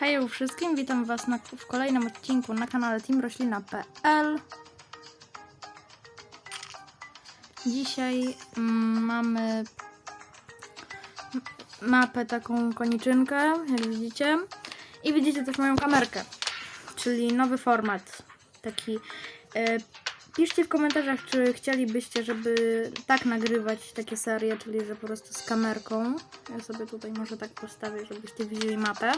Hej wszystkim, witam Was na, w kolejnym odcinku na kanale teamroślina.pl Dzisiaj mm, mamy mapę taką koniczynkę, jak widzicie i widzicie też moją kamerkę, czyli nowy format taki e, Piszcie w komentarzach, czy chcielibyście, żeby tak nagrywać takie serie, czyli że po prostu z kamerką. Ja sobie tutaj może tak postawię, żebyście widzieli mapę.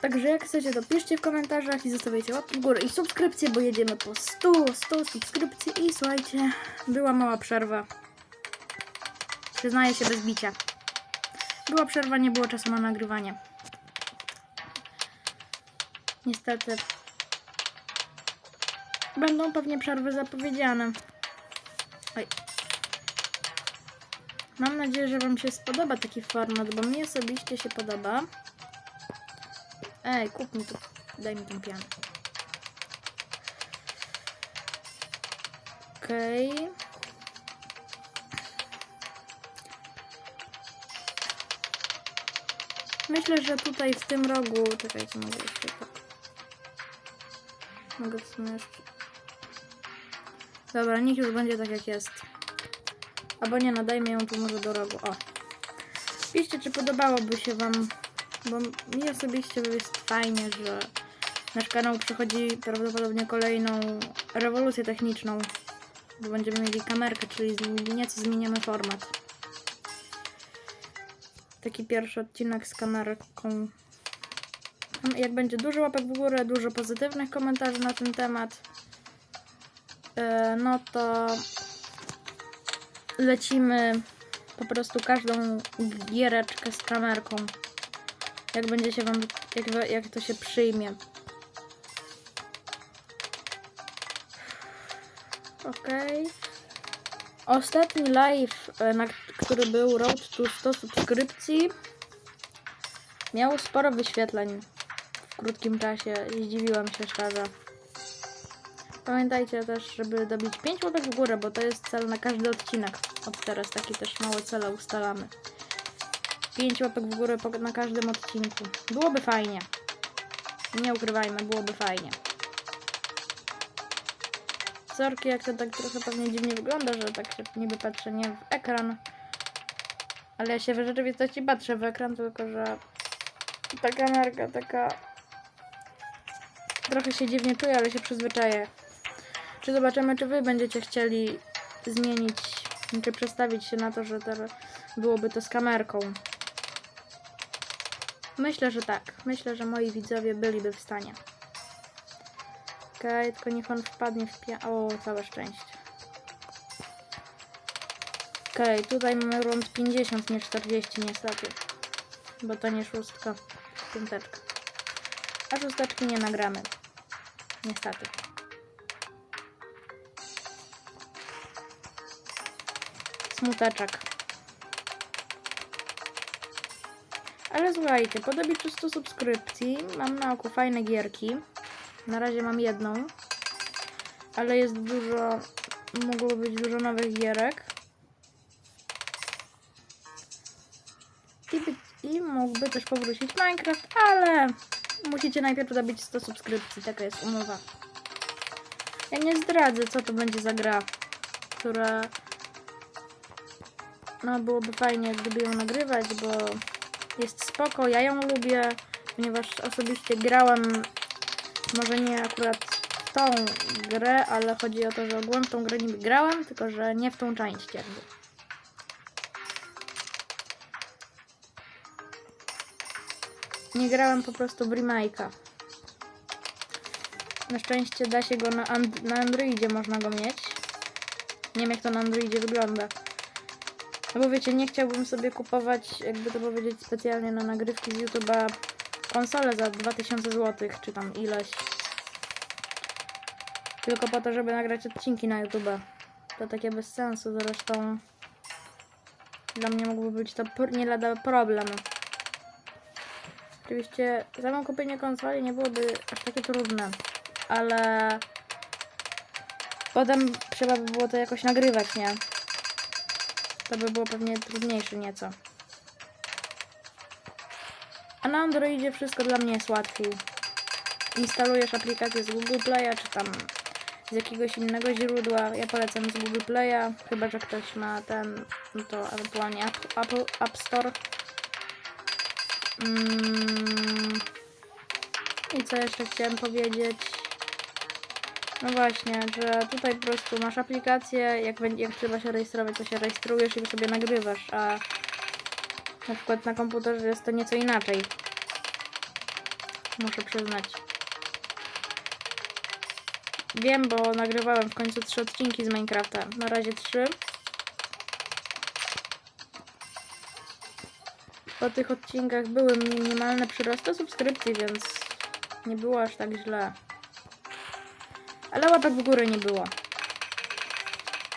Także jak chcecie, to piszcie w komentarzach i zostawiajcie łapki w górę i subskrypcję, bo jedziemy po 100, 100 subskrypcji i słuchajcie, była mała przerwa. Przyznaję się bez bicia. Była przerwa, nie było czasu na nagrywanie. Niestety. Będą pewnie przerwy zapowiedziane. Oj. Mam nadzieję, że Wam się spodoba taki format, bo mi osobiście się podoba. Ej, kup mi tu. Daj mi tą pianę. Okej. Myślę, że tutaj w tym rogu. Czekajcie, mogę jeszcze tak. Mogę w sumie jeszcze. Dobra, niech już będzie tak jak jest. Albo nie, nadajmy ją tu może do rogu. O. Piszcie, czy podobałoby się Wam, bo mi osobiście jest fajnie, że nasz kanał przechodzi prawdopodobnie kolejną rewolucję techniczną, bo będziemy mieli kamerkę, czyli nieco zmieniamy format. Taki pierwszy odcinek z kamerką. Jak będzie dużo łapek w górę, dużo pozytywnych komentarzy na ten temat, e, no to lecimy po prostu każdą giereczkę z kamerką. Jak będzie się wam, jak, jak to się przyjmie. Okej. Ostatni live, e, na, który był Road to 100 subskrypcji, miał sporo wyświetleń w krótkim czasie. Zdziwiłam się szczerze. Pamiętajcie też, żeby dobić 5 łapek w górę, bo to jest cel na każdy odcinek. Od teraz taki też małe cele ustalamy. 5 łapek w górę na każdym odcinku. Byłoby fajnie. Nie ukrywajmy, byłoby fajnie. Sorki, jak to tak trochę pewnie dziwnie wygląda, że tak się niby patrzę nie w ekran. Ale ja się w rzeczywistości patrzę w ekran, tylko że ta kamerka taka... Trochę się dziwnie czuję, ale się przyzwyczaję. Czy zobaczymy, czy wy będziecie chcieli zmienić, czy przestawić się na to, że byłoby to z kamerką. Myślę, że tak. Myślę, że moi widzowie byliby w stanie. Okej, tylko niech on wpadnie w pia... O, całe szczęście. Okej, tutaj mamy rund 50, nie 40 niestety. Bo to nie szóstka, piąteczka. A szósteczki nie nagramy. Niestety. Smuteczek. Ale słuchajcie, po dobiciu 100 subskrypcji mam na oku fajne gierki. Na razie mam jedną. Ale jest dużo, mogło być dużo nowych gierek. I, być, I mógłby też powrócić Minecraft, ale musicie najpierw dobić 100 subskrypcji, taka jest umowa. Ja nie zdradzę, co to będzie za gra, która no byłoby fajnie, gdyby ją nagrywać, bo jest spoko, ja ją lubię, ponieważ osobiście grałem, może nie akurat tą grę, ale chodzi o to, że ogółem tą grę niby grałem, tylko że nie w tą część jakby. Nie grałem po prostu w remake'a. Na szczęście da się go na, and na Androidzie, można go mieć. Nie wiem jak to na Androidzie wygląda. No bo wiecie, nie chciałbym sobie kupować, jakby to powiedzieć, specjalnie na nagrywki z YouTube'a konsolę za 2000 zł, czy tam ileś. Tylko po to, żeby nagrać odcinki na YouTube'a. To takie bez sensu, zresztą dla mnie mógłby być to nie lada problem. Oczywiście samo kupienie konsoli nie byłoby aż takie trudne, ale potem trzeba by było to jakoś nagrywać, nie? To by było pewnie trudniejsze nieco. na Androidzie wszystko dla mnie jest łatwiej. Instalujesz aplikację z Google Play'a, czy tam z jakiegoś innego źródła. Ja polecam z Google Play'a, chyba że ktoś ma ten, no to ewentualnie App, Apple App Store. Mm. I co jeszcze chciałem powiedzieć? No właśnie, że tutaj po prostu masz aplikację, jak, jak trzeba się rejestrować, to się rejestrujesz i sobie nagrywasz, a na przykład na komputerze jest to nieco inaczej. Muszę przyznać. Wiem, bo nagrywałem w końcu trzy odcinki z Minecrafta. Na razie trzy. Po tych odcinkach były minimalne przyrosty subskrypcji, więc nie było aż tak źle. Ale łapek w górę nie było.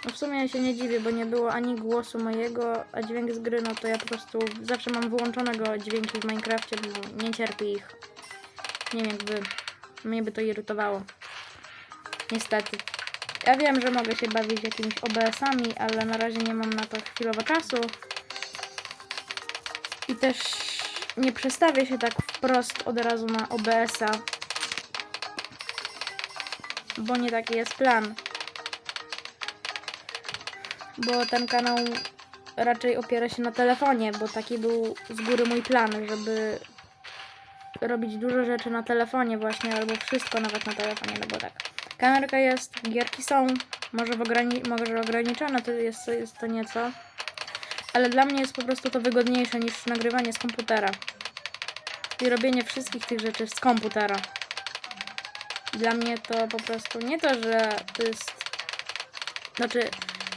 No w sumie ja się nie dziwię, bo nie było ani głosu mojego, a dźwięk z gry, no to ja po prostu zawsze mam wyłączonego dźwięki w Minecrafcie, bo nie cierpię ich. Nie wiem jak wy. Mnie by to irytowało. Niestety. Ja wiem, że mogę się bawić jakimiś OBS-ami, ale na razie nie mam na to chwilowo czasu. I też nie przestawię się tak wprost od razu na OBS-a. Bo nie taki jest plan. Bo ten kanał raczej opiera się na telefonie, bo taki był z góry mój plan, żeby robić dużo rzeczy na telefonie właśnie, albo wszystko nawet na telefonie, no bo tak. Kamerka jest, gierki są, może, w ograni może ograniczone to jest, jest to nieco, ale dla mnie jest po prostu to wygodniejsze niż nagrywanie z komputera i robienie wszystkich tych rzeczy z komputera. Dla mnie to po prostu nie to, że to jest. Znaczy,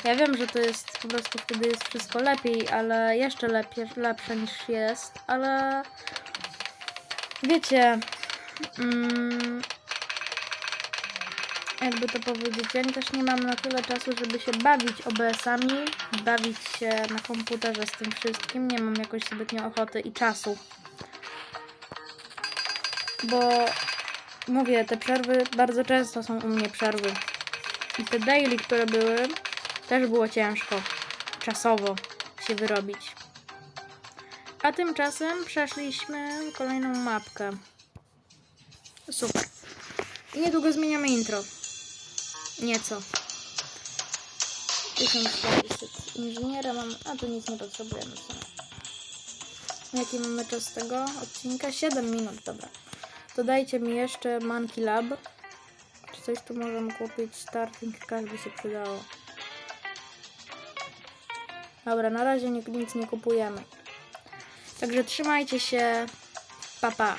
ja wiem, że to jest po prostu wtedy jest wszystko lepiej, ale jeszcze lepiej, lepsze niż jest, ale wiecie, mm, jakby to powiedzieć, ja też nie mam na tyle czasu, żeby się bawić OBS-ami, bawić się na komputerze z tym wszystkim, nie mam jakoś zbytnio ochoty i czasu. Bo mówię, te przerwy bardzo często są u mnie przerwy. I te daily, które były, też było ciężko czasowo się wyrobić. A tymczasem przeszliśmy kolejną mapkę. Super. I niedługo zmieniamy intro. Nieco. 1400 inżyniera mam, a tu nic nie potrzebujemy. Jaki mamy czas tego odcinka? 7 minut, dobra. To dajcie mi jeszcze Monkey Lab. Czy coś tu możemy kupić? Starting by się przydało. Dobra, na razie nic nie kupujemy. Także trzymajcie się. Pa, pa.